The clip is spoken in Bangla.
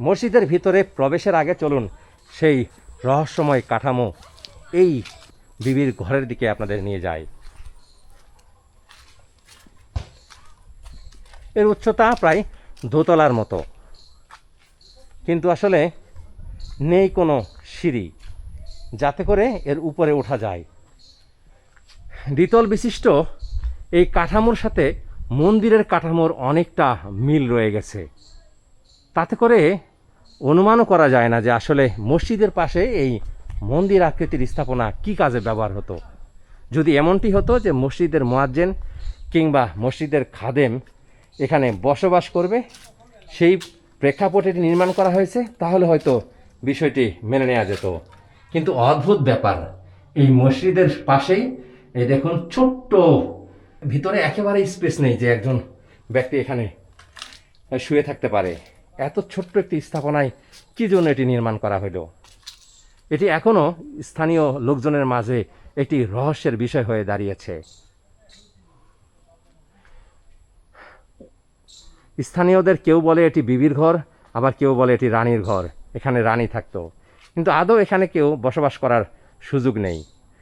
মসজিদের ভিতরে প্রবেশের আগে চলুন সেই রহস্যময় কাঠামো এই বিবির ঘরের দিকে আপনাদের নিয়ে যায় এর উচ্চতা প্রায় দোতলার মতো। কিন্তু আসলে নেই কোনো সিঁড়ি, যাতে করে এর উপরে ওঠা যায়। দ্বিতল বিশিষ্ট এই কাঠামোর সাথে মন্দিরের কাঠামোর অনেকটা মিল রয়ে গেছে। তাতে করে অনুমানও করা যায় না যে আসলে মসজিদের পাশে এই মন্দির আকৃতির স্থাপনা কি কাজে ব্যবহার হতো। যদি এমনটি হতো যে মসজিদের মোয়াজ্জেন কিংবা মসজিদের খাদেম এখানে বসবাস করবে, সেই প্রেক্ষাপটে নির্মাণ করা হয়েছে, তাহলে হয়তো বিষয়টি মেনে নেওয়া যেত। কিন্তু অদ্ভুত ব্যাপার, এই মসজিদের পাশেই, এই দেখুন, ছোট্ট, ভিতরে একেবারে স্পেস নেই যে একজন ব্যক্তি এখানে শুয়ে থাকতে পারে। এত ছোট্ট একটি স্থাপনায় কী জন্য এটি নির্মাণ করা হলো এটি এখনও স্থানীয় লোকজনের মাঝে একটি রহস্যের বিষয় হয়ে দাঁড়িয়েছে। স্থানীয়দের কেউ বলে এটি বিবির ঘর, আবার কেউ বলে এটি রানীর ঘর। এখানে রানী থাকতো। কিন্তু আদৌ এখানে কেউ বসবাস করার সুযোগ নেই।